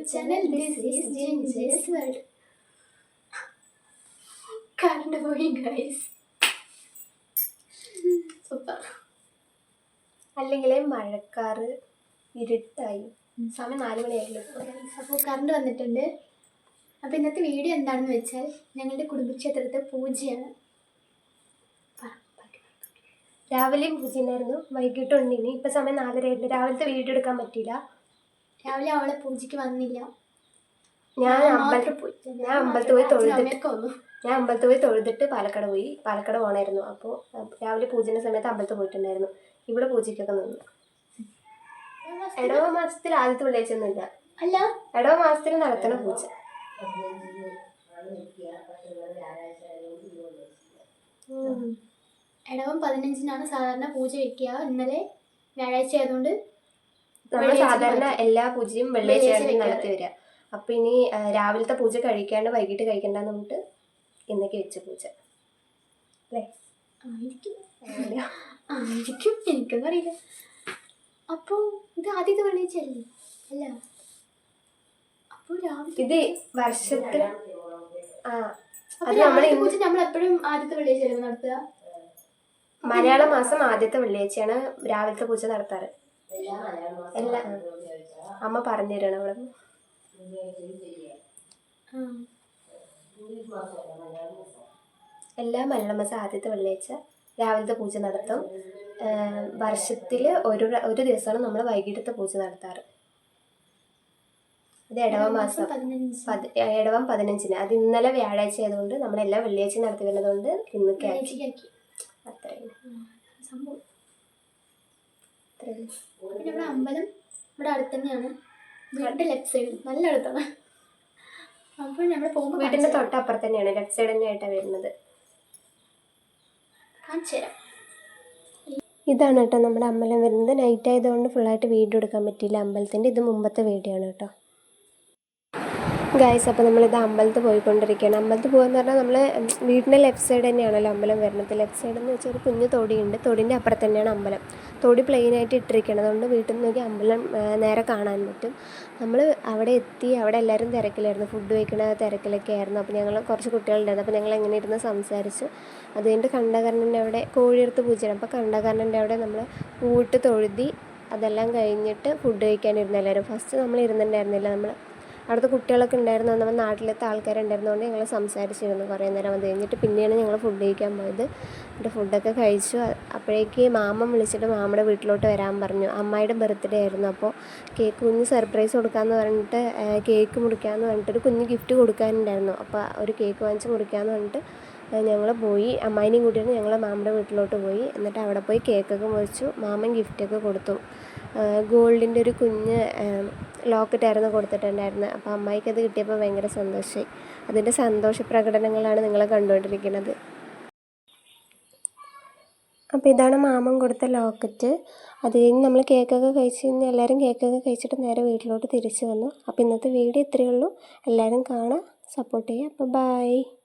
This is ginger's world current പോയി guys അല്ലെങ്കിൽ മഴക്കാറ് ഇരുട്ടായി. സമയം നാല് മണിയായിരുന്നു അപ്പോൾ കറണ്ട് വന്നിട്ടുണ്ട്. അപ്പോൾ ഇന്നത്തെ വീഡിയോ എന്താണെന്ന് വെച്ചാൽ ഞങ്ങളുടെ കുടുംബക്ഷേത്രത്തെ പൂജയാണ്. രാവിലെയും പൂജയുണ്ടായിരുന്നു വൈകിട്ട് ഉണ്ടിനി ഇപ്പം സമയം നാലര ആയിട്ടുണ്ട് രാവിലത്തെ വീഡിയോ എടുക്കാൻ പറ്റിയില്ല. രാവിലെ അവളെ പൂജയ്ക്ക് വന്നില്ല. ഞാൻ അമ്പലത്തിൽ പോയി. ഞാൻ അമ്പലത്തിൽ പോയി തൊഴുതിട്ട് ഞാൻ അമ്പലത്തിൽ പോയി തൊഴുതിട്ട് പാലക്കാട് പോയി. പാലക്കാട് പോകണമായിരുന്നു അപ്പോൾ രാവിലെ പൂജന്റെ സമയത്ത് അമ്പലത്തിൽ പോയിട്ടുണ്ടായിരുന്നു. ഇവിടെ പൂജയ്ക്കൊക്കെ നിന്നു. ഇടവ മാസത്തിൽ ആദ്യത്തെ വെള്ളിയാഴ്ച ഒന്നുമില്ല അല്ല. ഇടവ മാസത്തിൽ നടത്തണ പൂജ. ഇടവം പതിനഞ്ചിനാണ് സാധാരണ പൂജ വെക്കുക ഇന്നലെ വ്യാഴാഴ്ച ആയതുകൊണ്ട് നമ്മൾ സാധാരണ എല്ലാ പൂജയും വെള്ളിയാഴ്ച. നടത്തി വരിക. അപ്പൊ ഇനി രാവിലത്തെ പൂജ കഴിക്കാണ്ട് വൈകിട്ട് കഴിക്കണ്ടെന്ന് പറഞ്ഞിട്ട് ഇന്നൊക്കെ വെച്ച പൂജ. അല്ലേ? ആയിരിക്കും. എനിക്കൊന്നും അറിയില്ല. അപ്പോൾ ഇത് ആദ്യത്തെ വെള്ളിയാഴ്ച അല്ലേ? അപ്പോൾ രാവിലെ ഇത് വർഷത്തിൽ ആ. പൂജ നമ്മൾ എപ്പോഴും ആദ്യത്തെ വെള്ളിയാഴ്ച നടത്തുക? മലയാള മാസം ആദ്യത്തെ വെള്ളിയാഴ്ചയാണ് രാവിലത്തെ പൂജ നടത്താറ്. എല്ലാ അമ്മ പറഞ്ഞു തരണം അവിടെ. എല്ലാ മലയാള മാസം ആദ്യത്തെ വെള്ളിയാഴ്ച രാവിലത്തെ പൂജ നടത്തും. വർഷത്തിൽ ഒരു ഒരു ദിവസമാണ് നമ്മൾ വൈകിട്ടത്തെ പൂജ നടത്താറ്. ഇത് ഇടവ മാസം പതി ഇടവം പതിനഞ്ചിന്. അത് ഇന്നലെ വ്യാഴാഴ്ച ആയതുകൊണ്ട് നമ്മൾ എല്ലാ വെള്ളിയാഴ്ച നടത്തി വരുന്നതുകൊണ്ട് ഇന്ന് അത്രയും സംഭവം. പിന്നെ ഇവിടെ അമ്പലം ഇവിടെ അടുത്ത് തന്നെയാണ്. വീടിന്റെ ലെഫ്റ്റ് സൈഡ് നല്ല അടുത്താണ്. അപ്പോൾ നമ്മൾ പോകുമ്പോൾ വീടിന്റെ തൊട്ടപ്പുറത്ത് തന്നെയാണ്. ലെഫ്റ്റ് സൈഡ് തന്നെയായിട്ടാണ് വരുന്നത്. കാണിച്ചു തരാം. ഇതാണ് കേട്ടോ നമ്മുടെ അമ്പലം വരുന്നത്. നൈറ്റ് ആയതുകൊണ്ട് ഫുള്ളായിട്ട് വീഡിയോ എടുക്കാൻ പറ്റിയില്ല. അമ്പലത്തിന്റെ ഇത് മുമ്പത്തെ വീഡിയോ ആണ് കേട്ടോ. ഗായ്സ് അപ്പോൾ നമ്മളിത് അമ്പലത്തിൽ പോയിക്കൊണ്ടിരിക്കുകയാണ്. അമ്പലത്തിൽ പോകുന്ന പറഞ്ഞാൽ നമ്മൾ വീടിന്റെ ലെഫ്റ്റ് സൈഡ് തന്നെയാണല്ലോ അമ്പലം വരുന്നത് ലെഫ്റ്റ് സൈഡ് എന്ന് വെച്ചാൽ ഒരു കുഞ്ഞു തൊടിയുണ്ട്. തൊടിന്റെ അപ്പുറത്ത് തന്നെയാണ് അമ്പലം. തൊടി പ്ലെയിൻ ആയിട്ട് ഇട്ടിരിക്കണം അതുകൊണ്ട് വീട്ടിൽ നിന്ന് നോക്കി അമ്പലം നേരെ കാണാൻ പറ്റും. നമ്മൾ അവിടെ എത്തി അവിടെ എല്ലാവരും തിരക്കിലായിരുന്നു. ഫുഡ് കഴിക്കണ തിരക്കിലൊക്കെ ആയിരുന്നു. അപ്പോൾ ഞങ്ങൾ കുറച്ച് കുട്ടികളുണ്ടായിരുന്നു. അപ്പോൾ ഞങ്ങൾ എങ്ങനെ ഇരുന്ന് സംസാരിച്ചു. അത് കഴിഞ്ഞിട്ട് കണ്ടകർണന്റെ അവിടെ കോഴിയെടുത്ത് പൂജയാണ്. അപ്പോൾ കണ്ടകർണന്റെ അവിടെ നമ്മൾ പൂട്ട് തൊഴുതി അതെല്ലാം കഴിഞ്ഞിട്ട് ഫുഡ് കഴിക്കാനിരുന്നു എല്ലാവരും ഫസ്റ്റ് നമ്മൾ ഇരുന്നുണ്ടായിരുന്നില്ല നമ്മൾ അവിടുത്തെ കുട്ടികളൊക്കെ ഉണ്ടായിരുന്നു. നമ്മൾ നാട്ടിലത്തെ ആൾക്കാരുണ്ടായിരുന്നതുകൊണ്ട് ഞങ്ങൾ സംസാരിച്ചിരുന്നു കുറേ നേരം അത് കഴിഞ്ഞിട്ട് പിന്നെയാണ് ഞങ്ങൾ ഫുഡ് കഴിക്കാൻ പോയത്. എന്നിട്ട് ഫുഡൊക്കെ കഴിച്ചു. അപ്പോഴേക്ക് മാമൻ വിളിച്ചിട്ട് മാമയുടെ വീട്ടിലോട്ട് വരാൻ പറഞ്ഞു. അമ്മായിയുടെ ബർത്ത്ഡേ ആയിരുന്നു. അപ്പോൾ കേക്ക് കുഞ്ഞ് സർപ്രൈസ് കൊടുക്കാമെന്ന് പറഞ്ഞിട്ട് കേക്ക് മുറിക്കാമെന്ന് പറഞ്ഞിട്ട് ഒരു കുഞ്ഞ് ഗിഫ്റ്റ് കൊടുക്കാനുണ്ടായിരുന്നു. അപ്പോൾ ഒരു കേക്ക് വാങ്ങിച്ച് മുറിക്കാമെന്ന് പറഞ്ഞിട്ട് ഞങ്ങൾ പോയി. അമ്മായിനെയും കൂട്ടിയിട്ട് ഞങ്ങൾ മാമയുടെ വീട്ടിലോട്ട് പോയി. എന്നിട്ട് അവിടെ പോയി കേക്കൊക്കെ മുറിച്ചു. മാമൻ ഗിഫ്റ്റൊക്കെ കൊടുത്തു. ഗോൾഡിന്റെ ഒരു കുഞ്ഞ് ലോക്കറ്റായിരുന്നു കൊടുത്തിട്ടുണ്ടായിരുന്നത് അപ്പോൾ അമ്മായിക്ക് അത് കിട്ടിയപ്പോൾ ഭയങ്കര സന്തോഷമായി അതിന്റെ സന്തോഷ പ്രകടനങ്ങളാണ് നിങ്ങൾ കണ്ടുകൊണ്ടിരിക്കുന്നത്. അപ്പോൾ ഇതാണ് മാമൻ കൊടുത്ത ലോക്കറ്റ് അത് കഴിഞ്ഞ് നമ്മൾ കേക്കൊക്കെ കഴിച്ച് കഴിഞ്ഞ് എല്ലാവരും കേക്കൊക്കെ കഴിച്ചിട്ട് നേരെ വീട്ടിലോട്ട് തിരിച്ചു വന്നു. അപ്പോൾ ഇന്നത്തെ വീഡിയോ ഇത്രയേ ഉള്ളൂ. എല്ലാവരും കാണാം. സപ്പോർട്ട് ചെയ്യുക അപ്പോൾ ബൈ